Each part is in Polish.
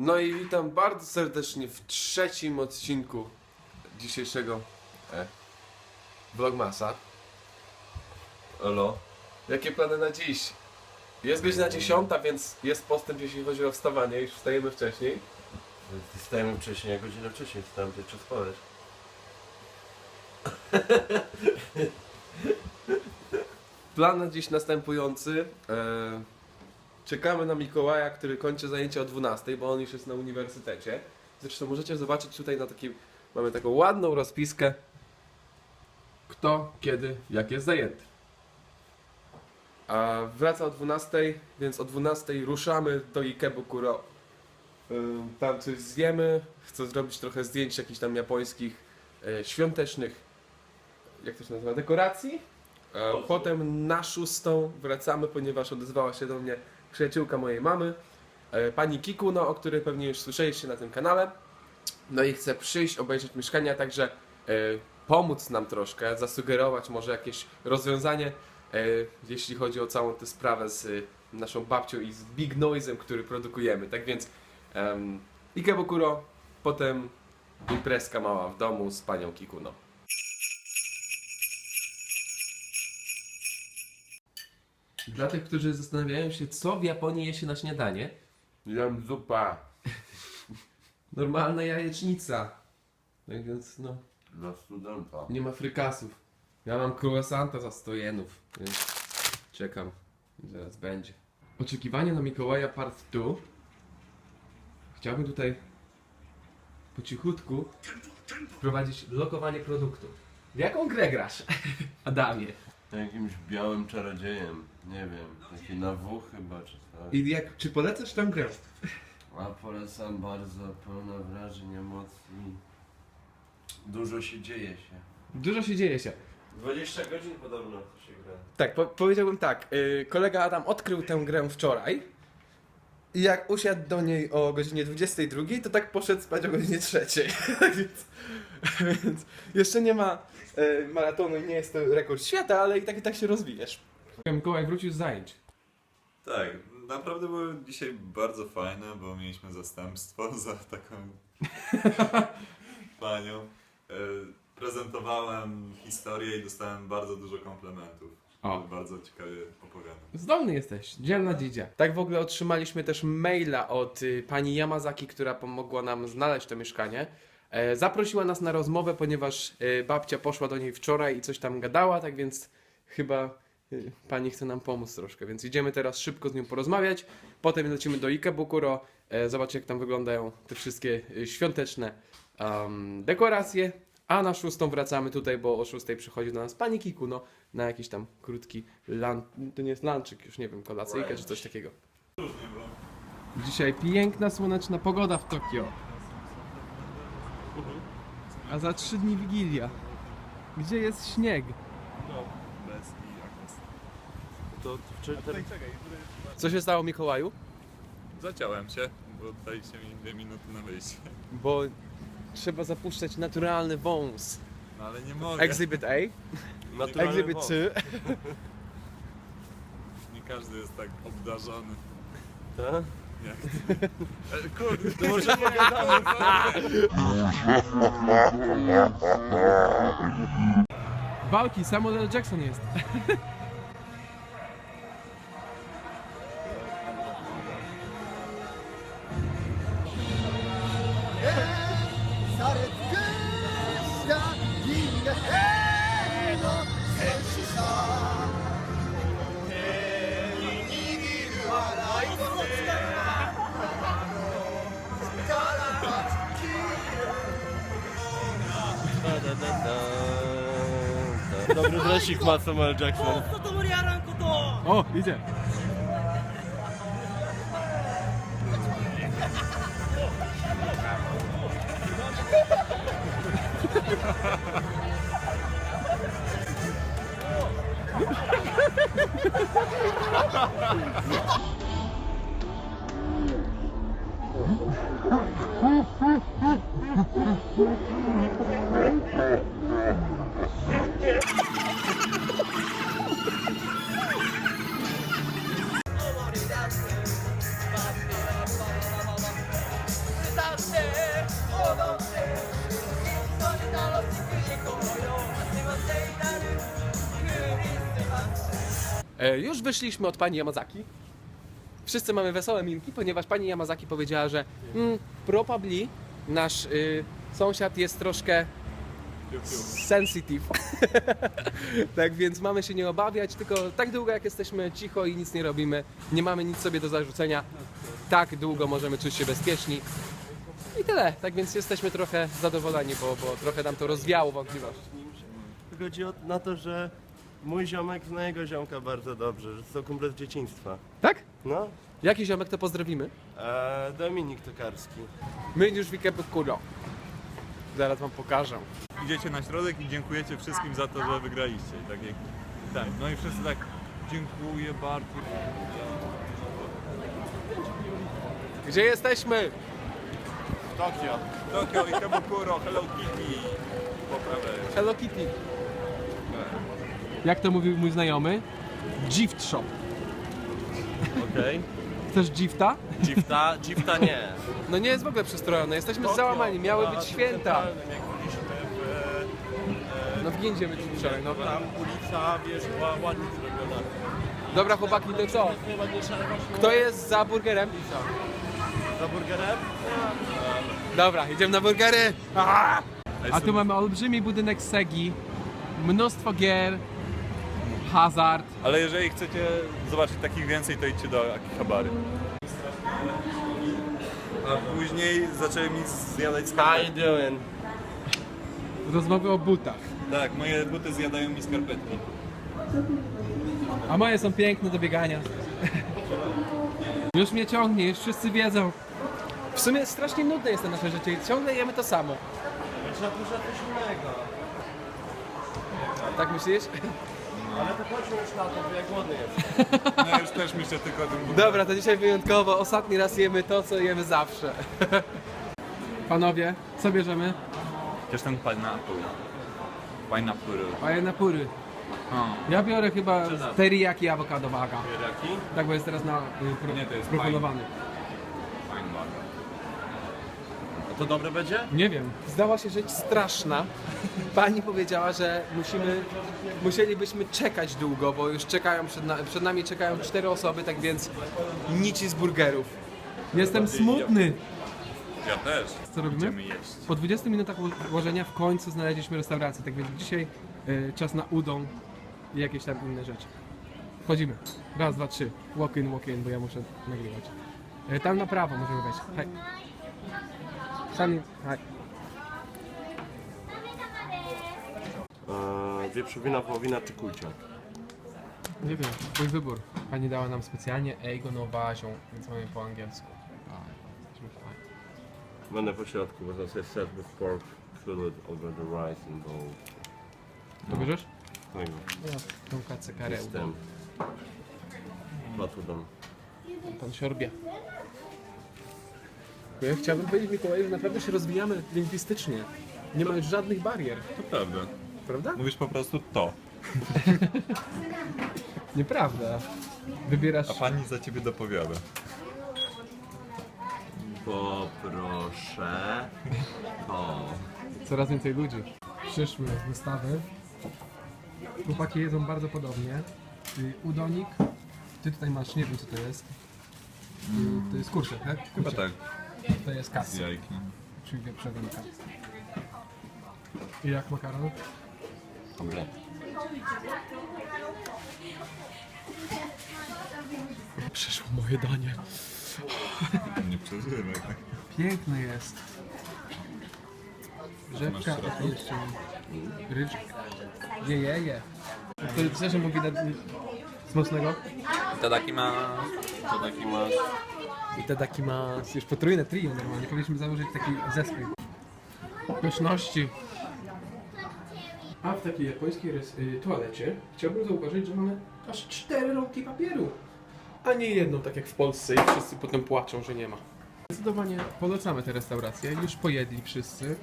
No i witam bardzo serdecznie w trzecim odcinku dzisiejszego e, Vlogmasa. Olo. Jakie plany na dziś? Jest godzina dziesiąta, więc jest postęp jeśli chodzi o wstawanie, już wstajemy wcześniej. Wstajemy wcześniej, jak godzinę wcześniej wstałem, ty czas spałeś. Plan na dziś następujący. E, czekamy na Mikołaja, który kończy zajęcia o 12, bo on już jest na uniwersytecie. Zresztą możecie zobaczyć tutaj na takim, mamy taką ładną rozpiskę, kto, kiedy, jak jest zajęty. A wraca o 12, więc o 12 ruszamy do Ikebukuro. Ym, Tam coś zjemy, chcę zrobić trochę zdjęć jakichś tam japońskich, e, świątecznych, jak to się nazywa, dekoracji. E, Potem na szóstą wracamy, ponieważ odezwała się do mnie przyjaciółka mojej mamy, e, pani Kikuno, o której pewnie już słyszeliście na tym kanale. No i chce przyjść, obejrzeć mieszkanie, a także e, pomóc nam troszkę, zasugerować może jakieś rozwiązanie, e, jeśli chodzi o całą tę sprawę z naszą babcią i z Big Noisem, który produkujemy. Tak więc Ikebukuro, potem imprezka mała w domu z panią Kikuno. Dla tych, którzy zastanawiają się, co w Japonii je się na śniadanie, Jem zupa. normalna jajecznica. Tak więc, no, Dla studenta. nie ma frykasów. Ja mam croissanta za 100 jenów, więc czekam. Zaraz będzie. Oczekiwanie na Mikołaja part 2. Chciałbym tutaj po cichutku wprowadzić lokowanie produktu. W jaką grę grasz, Adamie? Jakimś białym czarodziejem. Nie wiem. Taki na W chyba, czy coś. I jak, czy polecasz tę grę? A polecam bardzo, pełna wrażeń, emocji. Dużo się dzieje się. Dużo się dzieje się. 20 godzin podobno to się gra. Tak, po powiedziałbym tak. Yy, kolega Adam odkrył tę grę wczoraj. I jak usiadł do niej o godzinie 22, to tak poszedł spać o godzinie 3. więc, więc jeszcze nie ma yy, maratonu i nie jest to rekord świata, ale i tak i tak się rozwijesz. Mikołaj wrócił z zajęć. Tak, naprawdę było dzisiaj bardzo fajne, bo mieliśmy zastępstwo za taką panią. E, Prezentowałem historię i dostałem bardzo dużo komplementów. O. Bardzo ciekawie opowiadam. Zdolny jesteś, dzielna dzidzia. Tak w ogóle otrzymaliśmy też maila od y, pani Yamazaki, która pomogła nam znaleźć to mieszkanie. E, zaprosiła nas na rozmowę, ponieważ e, babcia poszła do niej wczoraj i coś tam gadała, tak więc chyba y, pani chce nam pomóc troszkę. Więc idziemy teraz szybko z nią porozmawiać. Potem lecimy do Ikebukuro, e, zobaczyć jak tam wyglądają te wszystkie y, świąteczne dekoracje. A na szóstą wracamy tutaj, bo o szóstej przychodzi do nas pani Kikuno na jakiś tam krótki lunch, to nie jest lunchik, już nie wiem, kolacyjkę czy coś takiego. Dzisiaj piękna, słoneczna pogoda w Tokio. A za trzy dni Wigilia. Gdzie jest śnieg? To czy ten... Co się stało Mikołaju? Zaciąłem się, bo daliście mi dwie minuty na wyjście. Bo trzeba zapuszczać naturalny wąs. No ale nie mogę. Exhibit A, Naturalny Exhibit wąs. 2. Nie każdy jest tak obdarzony. Tak? Jak ty. E, Kurde, To może pogadamy. Walki, Samuel L. Jackson jest. Dobry dresik ma Samuel Jackson. 外盛りあらんこと O, idzie. E, Już wyszliśmy od pani Yamazaki. Wszyscy mamy wesołe minki, ponieważ pani Yamazaki powiedziała, że mm, probably nasz y, sąsiad jest troszkę sensitive. tak więc mamy się nie obawiać, tylko tak długo jak jesteśmy cicho i nic nie robimy, nie mamy nic sobie do zarzucenia, tak długo możemy czuć się bezpieczni. I tyle. Tak więc jesteśmy trochę zadowoleni, bo, bo trochę nam to rozwiało wątpliwości. Chodzi o, na to, że mój ziomek zna jego ziomka bardzo dobrze, że są kumple z dzieciństwa. Tak? No, Jaki ziomek to pozdrowimy? a Dominik Tokarski. My już Wikebu Kuro. Zaraz wam pokażę. Idziecie na środek i dziękujecie wszystkim za to, że wygraliście. Tak, jak, tak. no i wszyscy tak, dziękuję bardzo. Gdzie jesteśmy? Tokio. Tokio i Kabukuro, Hello Kitty. Po prawej. Hello Kitty. Jak to mówił mój znajomy? Gift shop. Okej. Chcesz gifta? Gifta? Gifta nie. No nie jest w ogóle przystrojone, jesteśmy załamani, miały być święta. W, No w Gindzie być wczoraj, no. tam ulica, wiesz, była ładnie zrobiona. Dobra chłopaki, to co? Najładniejsza Kto jest za burgerem? za burgerem. Dobra, idziemy na burgery! A A tu mamy olbrzymi budynek Segi, mnóstwo gier, hazard. Ale jeżeli chcecie zobaczyć takich więcej, to idźcie do Akihabary. A później zaczęli mi zjadać How skarpetki. you doing? Rozmowy o butach. Tak, moje buty zjadają mi skarpetki. A moje są piękne do biegania. Już mnie ciągnie, już wszyscy wiedzą. W sumie strasznie nudne jest to nasze życie, ciągle jemy to samo. Trzeba dużo coś innego. Tak myślisz? Ale to chodźmy już na to, bo ja głodny jestem. No ja już też myślę tylko o tym. Dobra, to dzisiaj wyjątkowo. Ostatni raz jemy to, co jemy zawsze. Panowie, co bierzemy? Ten pineapple. Pineapple. Paje na pury. O. Ja biorę chyba teriyaki awokado waga. Jaki? Tak, bo jest teraz na y, pro, Nie, to jest proponowany. Pineapple. A to dobre będzie? Nie wiem. Zdała się rzecz straszna. Pani powiedziała, że musimy, musielibyśmy czekać długo, bo już czekają przed, na, przed nami czekają cztery osoby, tak więc nici z burgerów. Jestem smutny. Ja też. Co robimy? Będziemy jeść. Po 20 minutach uło- łożenia w końcu znaleźliśmy restaurację, tak więc dzisiaj y, czas na udon i jakieś tam inne rzeczy. Wchodzimy. Raz, dwa, trzy. Walk in, walk in, bo ja muszę nagrywać. Y, tam na prawo możemy wejść. Hej. Sami, hej. Eee, wieprzowina, wołowina czy kulcia? Nie wiem, twój wybór. Pani dała nam specjalnie Ego Novazią, więc mamy po angielsku. Będę po środku, bo to jest served with pork filled over the rice and bowl. To bierzesz? Tego. Ja, tą kacę karę udon. Jestem. Batudon. Pan siorbie. Ja chciałbym powiedzieć Mikołaju, że naprawdę się rozwijamy lingwistycznie. Nie ma już żadnych barier, To prawda. prawda? Mówisz po prostu to. Nieprawda. Wybierasz... A pani za ciebie dopowiada. Poproszę to. Coraz więcej ludzi. Przyszły wystawy. Chłopaki jedzą bardzo podobnie. Y, Udonik. Ty tutaj masz, nie wiem co to jest. Y, To jest kurczak, tak? Chyba Kurczak. tak. To jest Z kasy, jajkiem. czyli wieprzowinka. I jak makaron? Dobre. Przyszło moje danie. Nie przeżywaj. Piękny jest. Rzepka, Masz a tu jeszcze rycz. Je, je, je. To co się mówi na... smacznego? To taki ma... To taki masz. I to taki ma już potrójne trio normalnie. Powinniśmy założyć taki zespół. Pyszności. A w takiej japońskiej res- y, toalecie chciałbym zauważyć, że mamy aż cztery rolki papieru. A nie jedną, tak jak w Polsce i wszyscy potem płaczą, że nie ma. Zdecydowanie polecamy tę restaurację. Już pojedli wszyscy.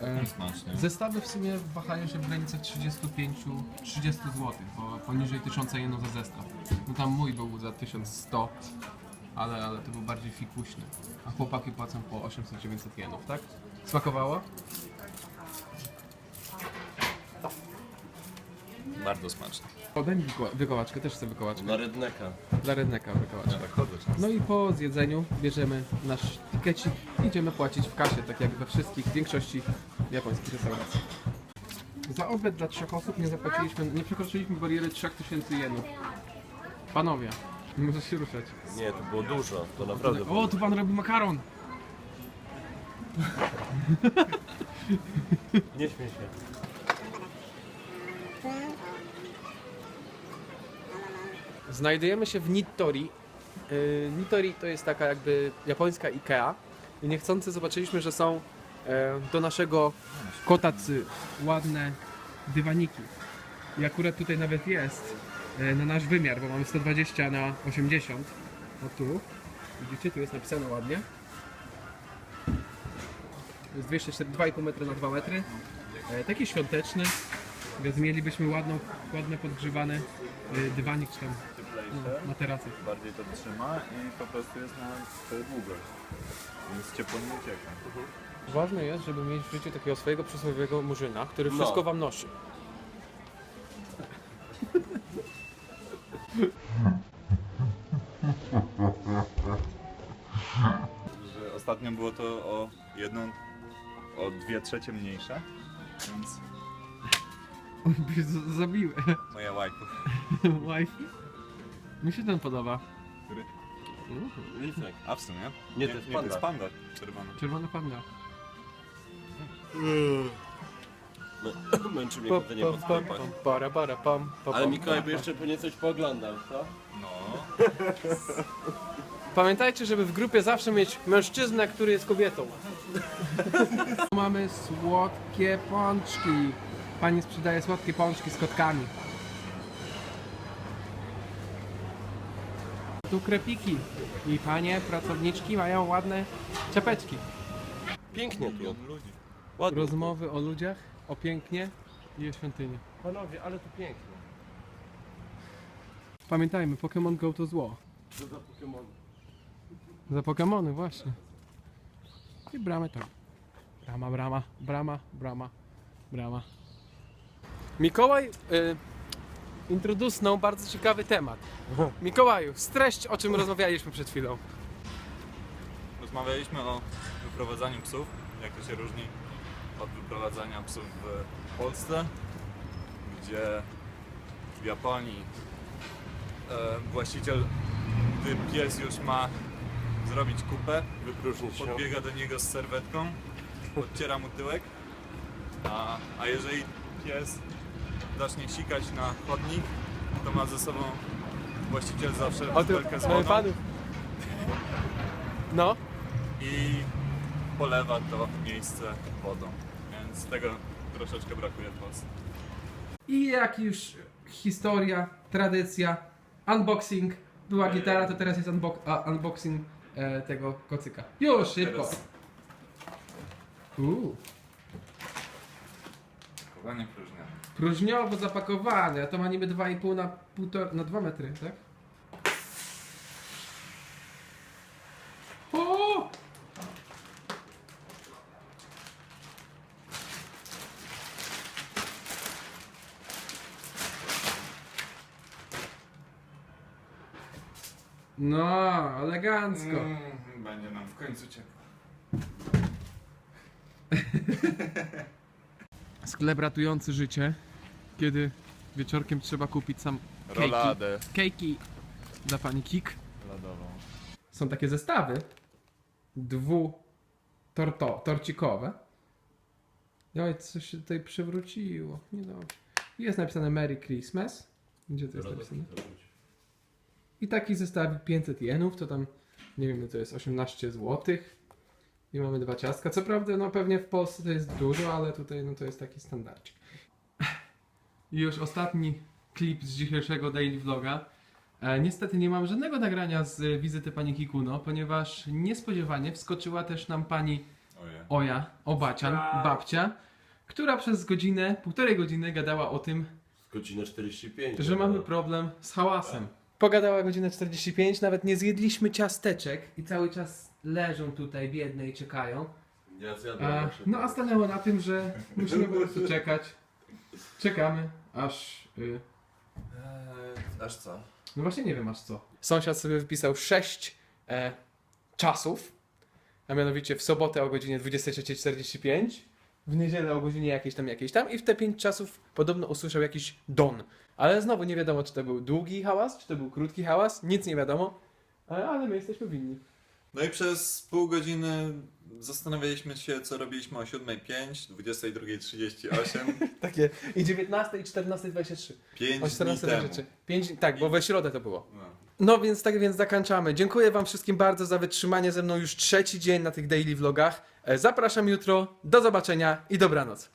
E, Smacznie. Zestawy w sumie wahają się w granicach 35-30 zł, bo poniżej 1000 jedno za zestaw. No tam mój był za 1100. ale, ale to był bardziej fikuśny. A chłopaki płacą po 800-900 jenów, tak? Smakowało? Bardzo smaczne. Podaj mi wyko- wykołaczkę, też chcę wykołaczkę. Na redneka. Dla redneka wykołaczkę. Ja tak chodzę często. No i po zjedzeniu bierzemy nasz tikecik i idziemy płacić w kasie, tak jak we wszystkich, w większości japońskich restauracji. Za obiad dla trzech osób nie zapłaciliśmy, nie przekroczyliśmy bariery 3000 jenów. Panowie, nie możesz się ruszać. Nie, to było dużo. To naprawdę O, tu pan robi makaron! Nie śmiej się. Znajdujemy się w Nittori. Yy, Nittori to jest taka jakby japońska Ikea. I niechcący zobaczyliśmy, że są e, do naszego kotacy ładne dywaniki. I akurat tutaj nawet jest na nasz wymiar, bo mamy 120 na 80. O tu. Widzicie, tu jest napisane ładnie. To jest 202,5 metra na 2 metry. E, taki świąteczny. Więc mielibyśmy ładną, ładne podgrzewany e, dywanik czy tam no, materacy. bardziej to trzyma i po prostu jest na długość. Więc ciepło nie ucieka. Ważne jest, żeby mieć w życiu takiego swojego przysłowiowego murzyna, który No. wszystko wam nosi. Że ostatnio było to o jedną, o dwie trzecie mniejsze, więc Zabiły. moja waifu. Wifi? Mi się ten podoba. Który? Lisek. A w sumie? Nie, to jest nie, to jest panda. panda czerwony. Czerwona panda. Męczy mnie chodzenie po sklepach. para, para, pam, pa, Ale pam, Mikołaj by jeszcze pewnie coś pooglądał, co? No. Pamiętajcie, żeby w grupie zawsze mieć mężczyznę, który jest kobietą. Mamy słodkie pączki. Pani sprzedaje słodkie pączki z kotkami. Tu krepiki. I panie pracowniczki mają ładne czapeczki. Pięknie tu. ludzi. Ładnie. Rozmowy o ludziach, o pięknie i o świątyni. Panowie, ale tu pięknie. Pamiętajmy, Pokémon Go to zło. Co za Pokémon? Za Pokemony, właśnie. I bramy tam. Brama, brama, brama, brama, brama. Mikołaj y, introdusnął bardzo ciekawy temat. Mikołaju, streść o czym rozmawialiśmy przed chwilą. Rozmawialiśmy o wyprowadzaniu psów, jak to się różni od wyprowadzania psów w Polsce, gdzie w Japonii e, właściciel, gdy pies już ma zrobić kupę, Wypróżnić się. podbiega do niego z serwetką, odciera mu tyłek, a, a jeżeli pies zacznie sikać na chodnik, to ma ze sobą właściciel zawsze O tym butelkę z wodą panów. No, i polewa to miejsce wodą. Więc tego troszeczkę brakuje w Polsce. i jak już historia, tradycja, unboxing, była gitara, to teraz jest unbo- a, unboxing e, tego kocyka. Już, szybko. Teraz Uuu. Kochanie próżnia. Próżniowo zapakowane, a to ma niby 2,5 na, półtora, na 2 metry, tak? O! No, elegancko. Mm, będzie nam w końcu ciepło. Sklep ratujący życie, kiedy wieczorkiem trzeba kupić sam Kejki. Roladę kejki dla pani Kik. lodową. Są takie zestawy dwu torto, torcikowe. Oj, coś się tutaj przewróciło. Niedobrze. Jest napisane Merry Christmas. Gdzie to jest napisane? I taki zestawik 500 jenów, to tam nie wiem, to jest 18 zł. I mamy dwa ciastka. Co prawda, no pewnie w Polsce to jest dużo, ale tutaj no to jest taki standardzik. I już ostatni klip z dzisiejszego daily vloga. E, niestety nie mam żadnego nagrania z wizyty pani Kikuno, ponieważ niespodziewanie wskoczyła też nam pani Oje. Oja, Obacian, babcia, która przez godzinę, półtorej godziny gadała o tym, Godzinę 45. że mamy problem z hałasem. Pogadała godzinę 45, nawet nie zjedliśmy ciasteczek i cały czas leżą tutaj biedne i czekają. Ja zjadłem wasze no a stanęło na tym, że musimy po prostu czekać. Czekamy, aż... Y, Eee, aż co? no właśnie nie wiem aż co. Sąsiad sobie wypisał 6 e, czasów, a mianowicie w sobotę o godzinie 23.45, w niedzielę o godzinie jakiejś tam, jakiejś tam i w te 5 czasów podobno usłyszał jakiś don. Ale znowu nie wiadomo, czy to był długi hałas, czy to był krótki hałas, nic nie wiadomo, ale, ale my jesteśmy winni. No i przez pół godziny zastanawialiśmy się, co robiliśmy o 7.05, 22.38, Takie i 19 i 14.23. 5 O dni 14 temu. rzeczy. 5, tak, bo we środę to było. No. No więc tak więc zakończamy. Dziękuję wam wszystkim bardzo za wytrzymanie ze mną już trzeci dzień na tych daily vlogach. E, Zapraszam jutro. Do zobaczenia i dobranoc.